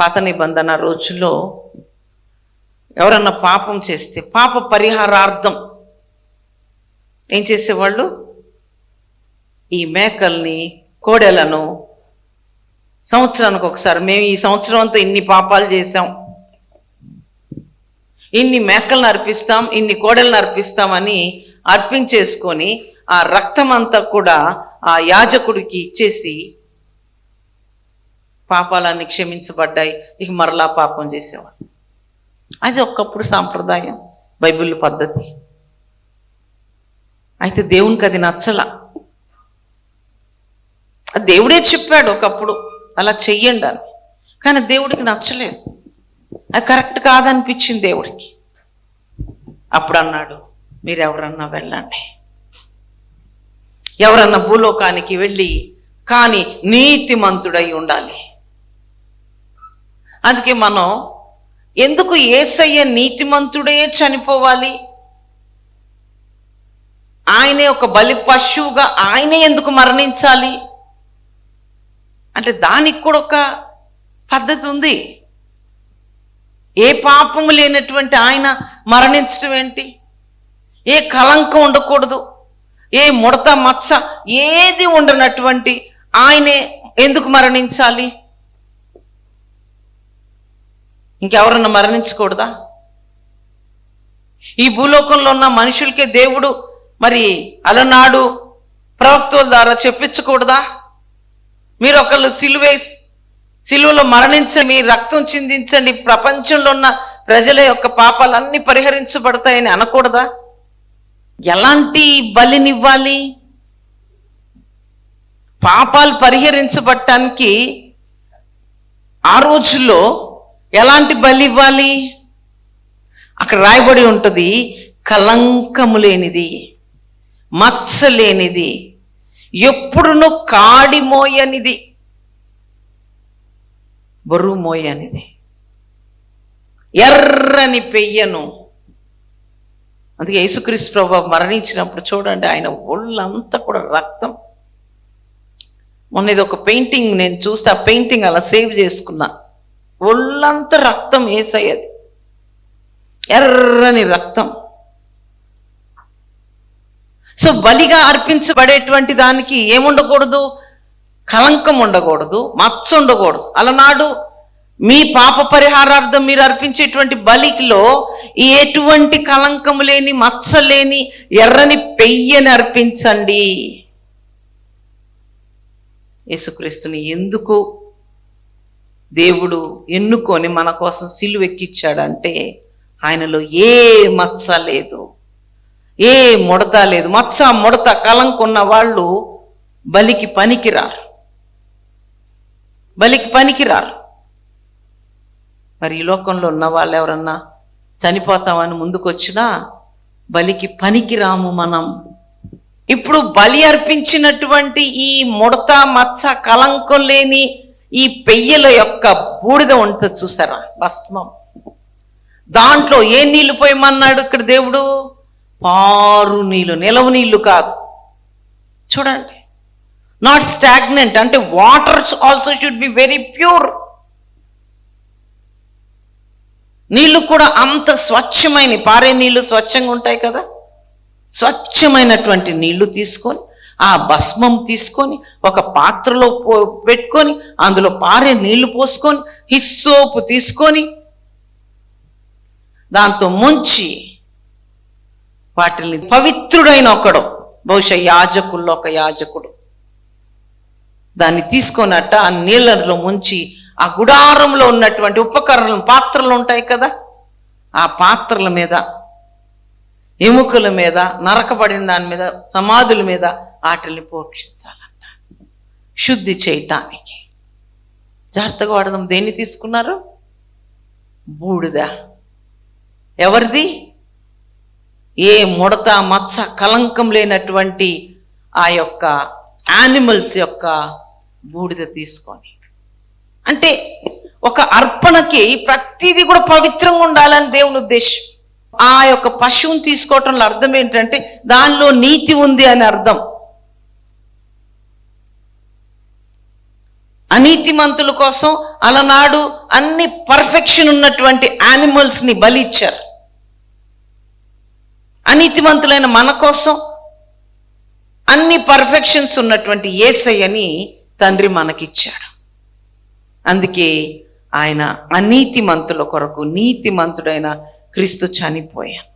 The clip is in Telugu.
పాత నిబంధన రోజుల్లో ఎవరన్నా పాపం చేస్తే పాప పరిహారార్థం ఏం చేసేవాళ్ళు? ఈ మేకల్ని కోడెలను సంవత్సరానికి ఒకసారి మేము ఈ సంవత్సరం అంతా ఇన్ని పాపాలు చేసాం ఇన్ని మేకలను అర్పిస్తాం ఇన్ని కోడలను అర్పిస్తామని అర్పించేసుకొని ఆ రక్తం అంతా కూడా ఆ యాజకుడికి ఇచ్చేసి పాపాలన్నీ క్షమించబడ్డాయి. ఇక మరలా పాపం చేసేవాడు. అది ఒకప్పుడు సాంప్రదాయం బైబిల్ పద్ధతి. అయితే దేవునికి అది నచ్చల. దేవుడే చెప్పాడు ఒకప్పుడు అలా చెయ్యండి అని. కానీ దేవుడికి నచ్చలేదు. అది కరెక్ట్ కాదనిపించింది దేవుడికి. అప్పుడు అన్నాడు మీరు ఎవరన్నా వెళ్ళండి. ఎవరన్నా భూలోకానికి వెళ్ళి కానీ నీతిమంతుడై ఉండాలి. అందుకే మనం ఎందుకు ఏసయ్య నీతిమంతుడే చనిపోవాలి? ఆయనే ఒక బలి పశువుగా ఆయనే ఎందుకు మరణించాలి? అంటే దానికి కూడా ఒక పద్ధతి ఉంది. ఏ పాపము లేనటువంటి ఆయన మరణించడం ఏంటి? ఏ కలంకం ఉండకూడదు. ఏ ముడత మచ్చ ఏది ఉండనటువంటి ఆయనే ఎందుకు మరణించాలి? ఇంకెవరన్నా మరణించకూడదా? ఈ భూలోకంలో ఉన్న మనుషులకే దేవుడు మరి అలనాడు ప్రవక్తల ద్వారా చెప్పించకూడదా? మీరు ఒకళ్ళు సిలువే సిలువలో మరణించండి మీ రక్తం చిందించండి ప్రపంచంలో ఉన్న ప్రజల యొక్క పాపాలన్నీ పరిహరించబడతాయని అనకూడదా? ఎలాంటి బలినివ్వాలి? పాపాలు పరిహరించబడటానికి ఆ రోజుల్లో ఎలాంటి బలి ఇవ్వాలి? అక్కడ రాయబడి ఉంటుంది కలంకము లేనిది మచ్చ లేనిది ఎప్పుడును కాడి మోయనిది బరువు మోయనిది. ఎర్రని పెయ్యను. అందుకే యేసుక్రీస్తు ప్రభు మరణించినప్పుడు చూడండి ఆయన ఒళ్ళంతా కూడా రక్తం. మొన్న ఇది ఒక పెయింటింగ్ నేను చూస్తే ఆ పెయింటింగ్ అలా సేవ్ చేసుకున్నా. ఒళ్ళంతా రక్తం ఏసయ్యది ఎర్రని రక్తం. సో బలిగా అర్పించబడేటువంటి దానికి ఏముండకూడదు? కలంకం ఉండకూడదు మచ్చ ఉండకూడదు. అలనాడు మీ పాప పరిహారార్థం మీరు అర్పించేటువంటి బలికిలో ఎటువంటి కలంకం లేని మచ్చ లేని ఎర్రని పెయ్యని అర్పించండి. యేసుక్రీస్తుని ఎందుకు దేవుడు ఎన్నుకొని మన కోసం సిలువ ఎక్కిచ్చాడంటే ఆయనలో ఏ మచ్చ లేదు ఏ ముడత లేదు. మచ్చ ముడత కలంకున్న వాళ్ళు బలికి పనికిరారు. బలికి పనికిరారు. మరి ఈ లోకంలో ఉన్న వాళ్ళు ఎవరన్నా చనిపోతామని ముందుకొచ్చినా బలికి పనికిరాము మనం. ఇప్పుడు బలి అర్పించినటువంటి ఈ ముడత మచ్చ కలంకం లేని ఈ పెయ్యల యొక్క బూడిద ఉంటుంది చూసారా? భస్మం. దాంట్లో ఏ నీళ్ళు పోయమన్నాడు ఇక్కడ దేవుడు? పారు నీళ్ళు నిలవ నీళ్ళు కాదు. చూడండి. నాట్ స్టాగ్నెంట్ అంటే water also should be very pure నీళ్ళు కూడా అంత స్వచ్ఛమైన పారే నీళ్ళు స్వచ్ఛంగా ఉంటాయి కదా? స్వచ్ఛమైనటువంటి నీళ్ళు తీసుకొని ఆ భస్మం తీసుకొని ఒక పాత్రలో పెట్టుకొని అందులో పారే నీళ్ళు పోసుకొని హిస్సోపు తీసుకొని దాంతో ముంచి వాటిని పవిత్రుడైన ఒకడు బహుశా యాజకుల్లో ఒక యాజకుడు. దాన్ని తీసుకొనట్ట ఆ నీళ్ళలో ముంచి ఆ గుడారంలో ఉన్నటువంటి ఉపకరణలు పాత్రలు ఉంటాయి కదా ఆ పాత్రల మీద ఎముకల మీద నరకబడిన దాని మీద సమాధుల మీద వాటిని పోషించాలంట శుద్ధి చేయటానికి. జాగ్రత్తగా వాడదాం. దేన్ని తీసుకున్నారు? బూడిద. ఎవరిది? ఏ ముడత మచ్చ కలంకం లేనటువంటి ఆ యొక్క యానిమల్స్ యొక్క బూడిద తీసుకొని. అంటే ఒక అర్పణకి ప్రతిదీ కూడా పవిత్రంగా ఉండాలని దేవుని ఉద్దేశం. ఆ యొక్క పశువుని తీసుకోవటంలో అర్థం ఏంటంటే దానిలో నీతి ఉంది అని అర్థం. అనీతిమంతుల కోసం అలనాడు అన్ని పర్ఫెక్షన్ ఉన్నటువంటి యానిమల్స్ని ని అనీతిమంతులైన మన కోసం అన్ని పర్ఫెక్షన్స్ ఉన్నటువంటి ఏసయ్యని తండ్రి మనకిచ్చాడు. అందుకే ఆయన అనీతిమంతుల కొరకు నీతిమంతుడైన క్రీస్తు చనిపోయాను